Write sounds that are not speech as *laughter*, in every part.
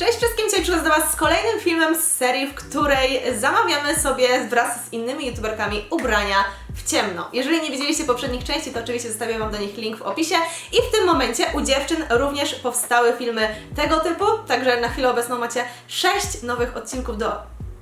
Cześć wszystkim, dzisiaj przychodzę do Was z kolejnym filmem z serii, w której zamawiamy sobie wraz z innymi youtuberkami ubrania w ciemno. Jeżeli nie widzieliście poprzednich części, to oczywiście zostawię Wam do nich link w opisie. I w tym momencie u dziewczyn również powstały filmy tego typu, także na chwilę obecną macie 6 nowych odcinków do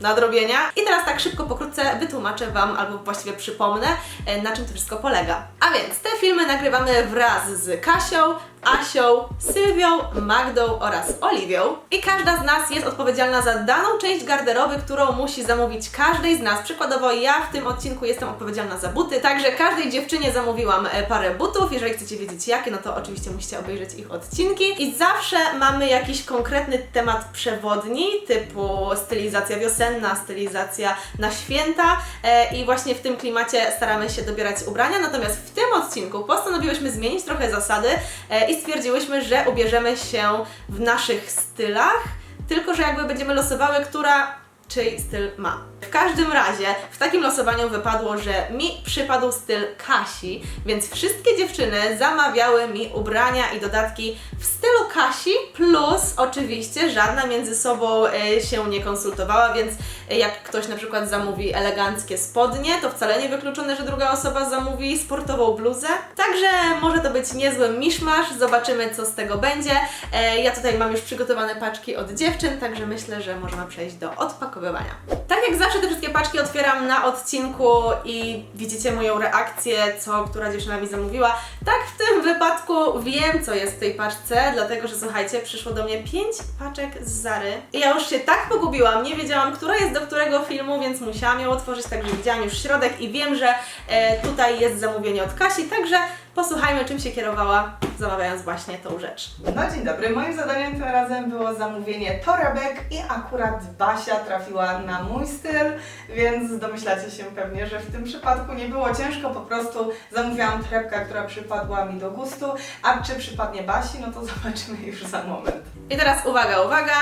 nadrobienia. I teraz tak szybko, pokrótce wytłumaczę Wam, albo właściwie przypomnę, e, na czym to wszystko polega. A więc te filmy nagrywamy wraz z Kasią, Asią, Sylwią, Magdą oraz Oliwią. I każda z nas jest odpowiedzialna za daną część garderoby, którą musi zamówić każdej z nas. Przykładowo ja w tym odcinku jestem odpowiedzialna za buty, także każdej dziewczynie zamówiłam e, parę butów. Jeżeli chcecie wiedzieć jakie, no to oczywiście musicie obejrzeć ich odcinki. I zawsze mamy jakiś konkretny temat przewodni, typu stylizacja wiosenna, stylizacja na święta e, i właśnie w tym klimacie staramy się dobierać ubrania. Natomiast w tym odcinku postanowiłyśmy zmienić trochę zasady e, stwierdziłyśmy, że ubierzemy się w naszych stylach, tylko że jakby będziemy losowały, która czyj styl ma. W każdym razie w takim losowaniu wypadło, że mi przypadł styl Kasi, więc wszystkie dziewczyny zamawiały mi ubrania i dodatki w stylu Kasi, plus oczywiście żadna między sobą e, się nie konsultowała, więc jak ktoś na przykład zamówi eleganckie spodnie, to wcale nie wykluczone, że druga osoba zamówi sportową bluzę. Także może to być niezły miszmasz, zobaczymy co z tego będzie. E, Ja tutaj mam już przygotowane paczki od dziewczyn, także myślę, że możemy przejść do odpakowywania. Tak jak zawsze te wszystkie paczki otwieram na odcinku i widzicie moją reakcję, co która dziewczyna mi zamówiła. Tak w tym wypadku wiem, co jest w tej paczce, dlatego że słuchajcie, przyszło do mnie 5 paczek z Zary. I ja już się tak pogubiłam, nie wiedziałam, która jest do którego filmu, więc musiałam ją otworzyć, także widziałam już środek i wiem, że e, tutaj jest zamówienie od Kasi, także posłuchajmy, czym się kierowała, zamawiając właśnie tą rzecz. No dzień dobry, moim zadaniem tym razem było zamówienie torebek i akurat Basia trafiła na mój styl, więc domyślacie się pewnie, że w tym przypadku nie było ciężko, po prostu zamówiłam torebkę, która przypadła mi do gustu, a czy przypadnie Basi, no to *laughs* zobaczymy już za moment. I teraz uwaga, uwaga.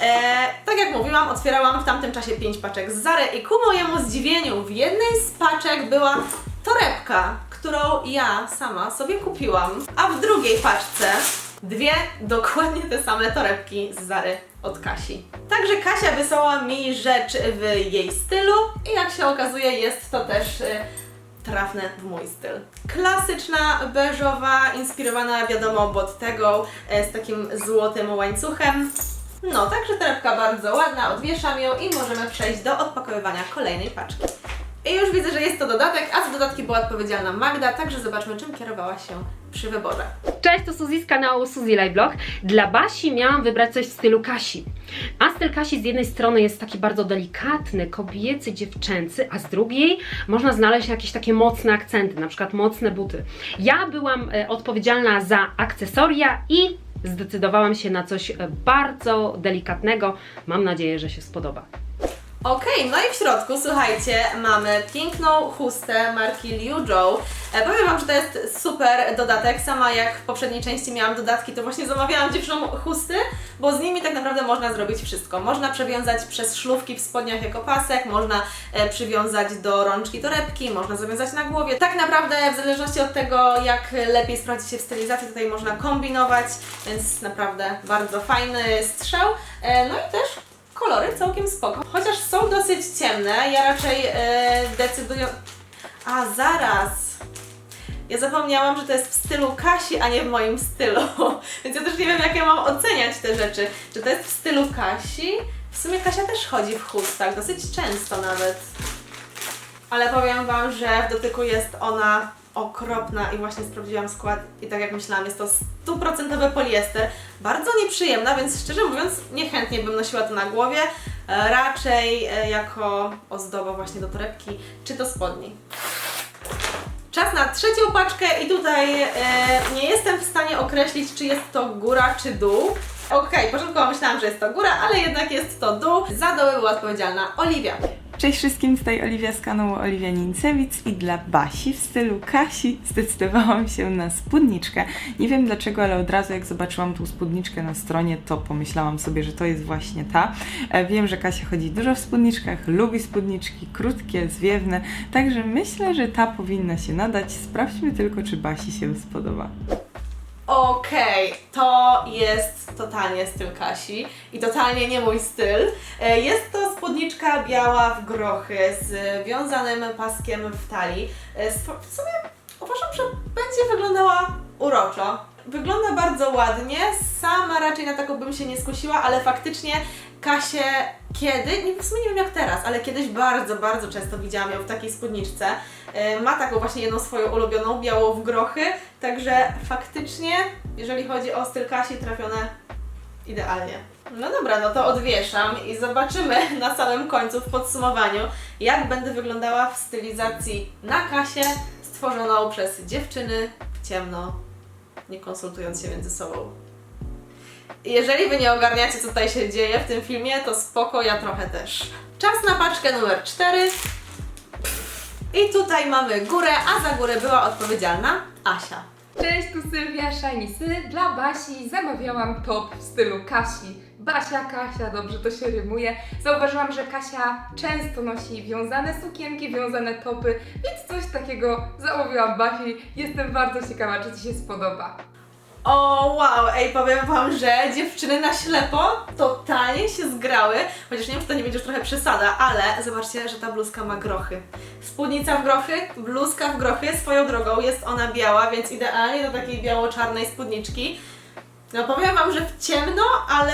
E, tak jak mówiłam, otwierałam w tamtym czasie 5 paczek z Zary i ku mojemu zdziwieniu w jednej z paczek była torebka, którą ja sama sobie kupiłam, a w drugiej paczce dwie dokładnie te same torebki z Zary od Kasi. Także Kasia wysłała mi rzecz w jej stylu i jak się okazuje jest to też e, trafne w mój styl. Klasyczna, beżowa, inspirowana wiadomo Bottego e, z takim złotym łańcuchem. No, także torebka bardzo ładna, odwieszam ją i możemy przejść do odpakowywania kolejnej paczki. I już widzę, że jest to dodatek, a za dodatki była odpowiedzialna Magda, także zobaczmy czym kierowała się przy wyborze. Cześć, to Suzy z kanału Suzy Live Blog. Dla Basi miałam wybrać coś w stylu Kasi. A styl Kasi z jednej strony jest taki bardzo delikatny, kobiecy, dziewczęcy, a z drugiej można znaleźć jakieś takie mocne akcenty, na przykład mocne buty. Ja byłam e, odpowiedzialna za akcesoria i zdecydowałam się na coś e, bardzo delikatnego. Mam nadzieję, że się spodoba. Okej, no i w środku, słuchajcie, mamy piękną chustę marki Liu Zhou. E, powiem Wam, że to jest super dodatek. Sama jak w poprzedniej części miałam dodatki, to właśnie zamawiałam dziewczynom chusty, bo z nimi tak naprawdę można zrobić wszystko. Można przewiązać przez szlówki w spodniach jako pasek, można e, przywiązać do rączki torebki, można zawiązać na głowie. Tak naprawdę w zależności od tego, jak lepiej sprawdzi się w stylizacji, tutaj można kombinować, więc naprawdę bardzo fajny strzał. E, no i też kolory całkiem spoko. Chociaż są dosyć ciemne, ja raczej e, decyduję... A, zaraz! Ja zapomniałam, że to jest w stylu Kasi, a nie w moim stylu. *laughs* Więc ja też nie wiem, jak ja mam oceniać te rzeczy. Czy to jest w stylu Kasi? W sumie Kasia też chodzi w chustach, dosyć często nawet. Ale powiem Wam, że w dotyku jest ona okropna i właśnie sprawdziłam skład i tak jak myślałam, jest to stuprocentowy poliester. Bardzo nieprzyjemna, więc szczerze mówiąc niechętnie bym nosiła to na głowie. E, Raczej e, jako ozdoba właśnie do torebki czy do spodni. Czas na trzecią paczkę i tutaj e, nie jestem w stanie określić, czy jest to góra czy dół. Okej, początkowo myślałam, że jest to góra, ale jednak jest to dół. Za doły była odpowiedzialna Oliwia. Cześć wszystkim, tutaj Oliwia z kanału Oliwia Nincewic i dla Basi w stylu Kasi zdecydowałam się na spódniczkę. Nie wiem dlaczego, ale od razu jak zobaczyłam tą spódniczkę na stronie, to pomyślałam sobie, że to jest właśnie ta. E, Wiem, że Kasia chodzi dużo w spódniczkach, lubi spódniczki, krótkie, zwiewne, także myślę, że ta powinna się nadać. Sprawdźmy tylko, czy Basi się spodoba. Okej, to jest totalnie styl Kasi i totalnie nie mój styl. E, Jest to spódniczka biała w grochy z wiązanym paskiem w talii. E, W sumie uważam, że będzie wyglądała uroczo. Wygląda bardzo ładnie, sama raczej na taką bym się nie skusiła, ale faktycznie Kasię kiedy, nie, w sumie nie wiem jak teraz, ale kiedyś bardzo, bardzo często widziałam ją w takiej spódniczce. E, Ma taką właśnie jedną swoją ulubioną, białą w grochy, także faktycznie, jeżeli chodzi o styl Kasi, trafione idealnie. No dobra, no to odwieszam i zobaczymy *laughs* na samym końcu w podsumowaniu, jak będę wyglądała w stylizacji na Kasię stworzoną przez dziewczyny w ciemno, nie konsultując się między sobą. Jeżeli Wy nie ogarniacie, co tutaj się dzieje w tym filmie, to spoko, ja trochę też. Czas na paczkę numer 4. I tutaj mamy górę, a za górę była odpowiedzialna Asia. Cześć, tu Sylwia Shynysy. Dla Basi zamawiałam top w stylu Kasi. Basia, Kasia, dobrze to się rymuje. Zauważyłam, że Kasia często nosi wiązane sukienki, wiązane topy, więc coś takiego zamówiłam Basi. Jestem bardzo ciekawa, czy Ci się spodoba. O wow, ej, powiem Wam, że dziewczyny na ślepo totalnie się zgrały, chociaż nie wiem, czy to nie będzie już trochę przesada, ale zobaczcie, że ta bluzka ma grochy. Spódnica w grochy, bluzka w grochy, swoją drogą jest ona biała, więc idealnie do takiej biało-czarnej spódniczki. No powiem Wam, że w ciemno, ale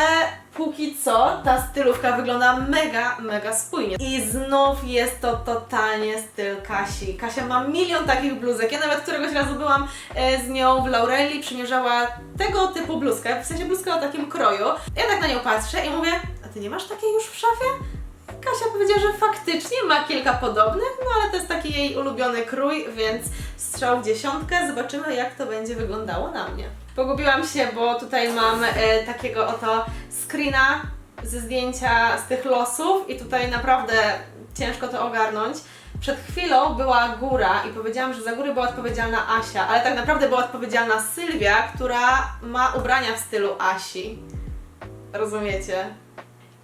póki co ta stylówka wygląda mega, mega spójnie. I znów jest to totalnie styl Kasi. Kasia ma milion takich bluzek. Ja nawet któregoś razu byłam e, z nią w Laureli, przymierzała tego typu bluzkę, w sensie bluzkę o takim kroju. Ja tak na nią patrzę i mówię, a Ty nie masz takiej już w szafie? Kasia powiedziała, że faktycznie ma kilka podobnych, no ale to jest taki jej ulubiony krój, więc strzał w dziesiątkę. Zobaczymy, jak to będzie wyglądało na mnie. Pogubiłam się, bo tutaj mam e, takiego oto screena ze zdjęcia z tych losów i tutaj naprawdę ciężko to ogarnąć. Przed chwilą była góra i powiedziałam, że za góry była odpowiedzialna Asia, ale tak naprawdę była odpowiedzialna Sylwia, która ma ubrania w stylu Asi. Rozumiecie?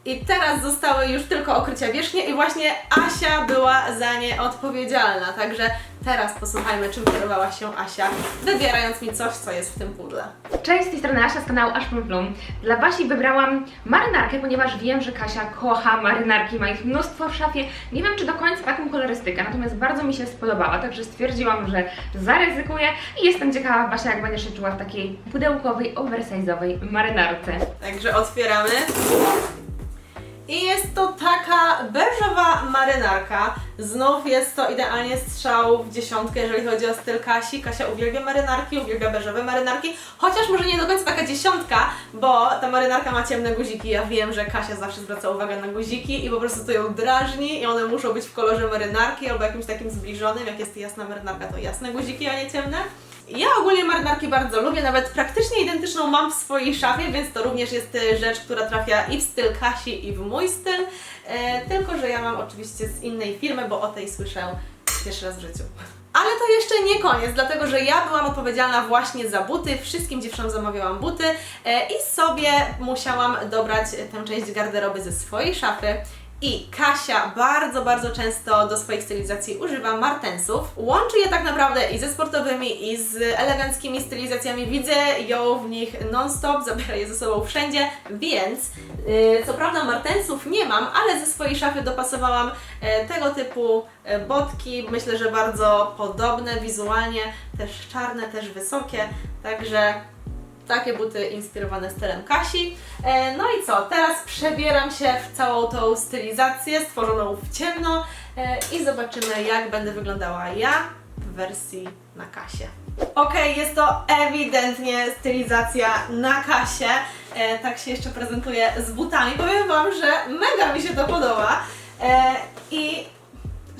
I teraz zostały już tylko okrycia wierzchnie i właśnie Asia była za nie odpowiedzialna. Także teraz posłuchajmy, czym kierowała się Asia, wybierając mi coś, co jest w tym pudle. Cześć, z tej strony Asia z kanału Plum Plum. Dla Basi wybrałam marynarkę, ponieważ wiem, że Kasia kocha marynarki, ma ich mnóstwo w szafie. Nie wiem, czy do końca taką kolorystykę, natomiast bardzo mi się spodobała, także stwierdziłam, że zaryzykuję i jestem ciekawa, Basia, jak będziesz się czuła w takiej pudełkowej, oversize'owej marynarce. Także otwieramy. I jest to taka beżowa marynarka. Znów jest to idealnie strzał w dziesiątkę, jeżeli chodzi o styl Kasi. Kasia uwielbia marynarki, uwielbia beżowe marynarki, chociaż może nie do końca taka dziesiątka, bo ta marynarka ma ciemne guziki. Ja wiem, że Kasia zawsze zwraca uwagę na guziki i po prostu to ją drażni i one muszą być w kolorze marynarki albo jakimś takim zbliżonym. Jak jest jasna marynarka, to jasne guziki, a nie ciemne. Ja ogólnie marynarki bardzo lubię, nawet praktycznie identyczną mam w swojej szafie, więc to również jest e, rzecz, która trafia i w styl Kasi, i w mój styl. E, tylko, że ja mam oczywiście z innej firmy, bo o tej słyszę pierwszy raz w życiu. Ale to jeszcze nie koniec, dlatego że ja byłam odpowiedzialna właśnie za buty. Wszystkim dziewczynom zamawiałam buty e, i sobie musiałam dobrać tę część garderoby ze swojej szafy. I Kasia bardzo, bardzo często do swoich stylizacji używa martensów. Łączy je tak naprawdę i ze sportowymi, i z eleganckimi stylizacjami. Widzę ją w nich non-stop, zabiera je ze sobą wszędzie, więc yy, co prawda martensów nie mam, ale ze swojej szafy dopasowałam e, tego typu e, botki. Myślę, że bardzo podobne wizualnie, też czarne, też wysokie, także takie buty inspirowane stylem Kasi. E, no i co? Teraz przebieram się w całą tą stylizację stworzoną w ciemno e, i zobaczymy, jak będę wyglądała ja w wersji na Kasię. Okej, jest to ewidentnie stylizacja na Kasię. E, tak się jeszcze prezentuje z butami. Powiem Wam, że mega mi się to podoba. I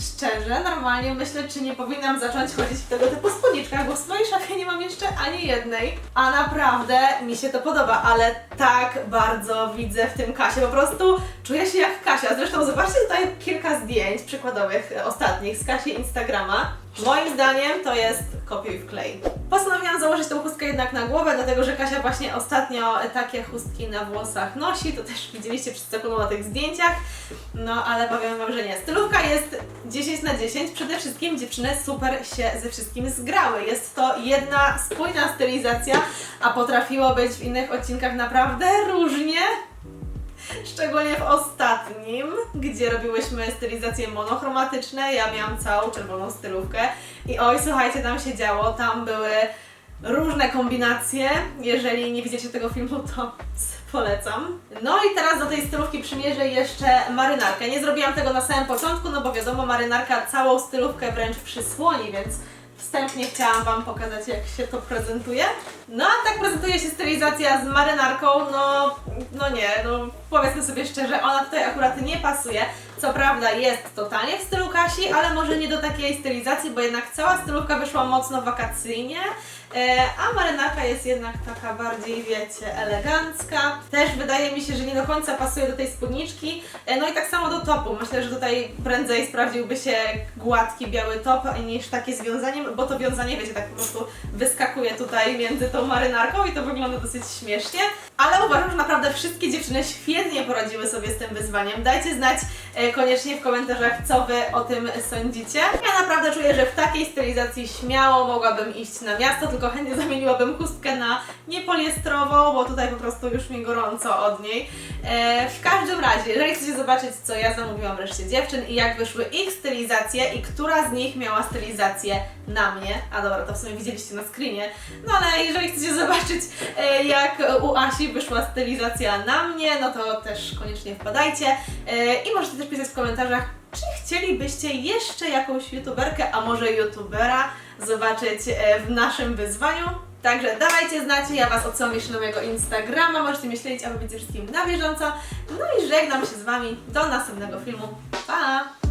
Szczerze, normalnie myślę, czy nie powinnam zacząć chodzić w tego typu spódniczkach, bo w swojej szafie nie mam jeszcze ani jednej. A naprawdę mi się to podoba, ale tak bardzo widzę w tym Kasie. Po prostu czuję się jak Kasia. Zresztą zobaczcie tutaj kilka zdjęć przykładowych, ostatnich z Kasi Instagrama. Moim zdaniem to jest kopiuj wklej. Postanowiłam założyć tą chustkę jednak na głowę, dlatego że Kasia właśnie ostatnio takie chustki na włosach nosi, to też widzieliście przed sekundą na tych zdjęciach, no ale powiem Wam, że nie. Stylówka jest 10 na 10, przede wszystkim dziewczyny super się ze wszystkim zgrały. Jest to jedna spójna stylizacja, a potrafiło być w innych odcinkach naprawdę różnie. Szczególnie w ostatnim, gdzie robiłyśmy stylizacje monochromatyczne, ja miałam całą czerwoną stylówkę i oj, słuchajcie, tam się działo, tam były różne kombinacje. Jeżeli nie widzicie tego filmu, to polecam. No i teraz do tej stylówki przymierzę jeszcze marynarkę. Nie zrobiłam tego na samym początku, no bo wiadomo, marynarka całą stylówkę wręcz przysłoni, więc wstępnie chciałam Wam pokazać, jak się to prezentuje. No a tak prezentuje się stylizacja z marynarką, no, no nie, no powiedzmy sobie szczerze, ona tutaj akurat nie pasuje. Co prawda jest totalnie w stylu Kasi, ale może nie do takiej stylizacji, bo jednak cała stylówka wyszła mocno wakacyjnie, e, a marynarka jest jednak taka bardziej, wiecie, elegancka. Też wydaje mi się, że nie do końca pasuje do tej spódniczki. E, no i tak samo do topu. Myślę, że tutaj prędzej sprawdziłby się gładki biały top niż takie z wiązaniem, bo to wiązanie, wiecie, tak po prostu wyskakuje tutaj między tą marynarką i to wygląda dosyć śmiesznie. Ale uważam, że naprawdę wszystkie dziewczyny świetnie poradziły sobie z tym wyzwaniem. Dajcie znać e, koniecznie w komentarzach, co Wy o tym sądzicie. Ja naprawdę czuję, że w takiej stylizacji śmiało mogłabym iść na miasto, tylko chętnie zamieniłabym chustkę na niepoliestrową, bo tutaj po prostu już mi gorąco od niej. E, w każdym razie, jeżeli chcecie zobaczyć, co ja zamówiłam reszcie dziewczyn i jak wyszły ich stylizacje i która z nich miała stylizację na mnie, a dobra, to w sumie widzieliście na screenie, no ale jeżeli chcecie zobaczyć, e, jak u Asi wyszła stylizacja na mnie, no to też koniecznie wpadajcie e, i możecie też pisać w komentarzach, czy chcielibyście jeszcze jakąś youtuberkę, a może youtubera zobaczyć e, w naszym wyzwaniu. Także dawajcie znać, ja Was odsyłam jeszcze na mojego Instagrama, możecie mnie śledzić, aby być wszystkim na bieżąco. No i żegnam się z Wami do następnego filmu. Pa!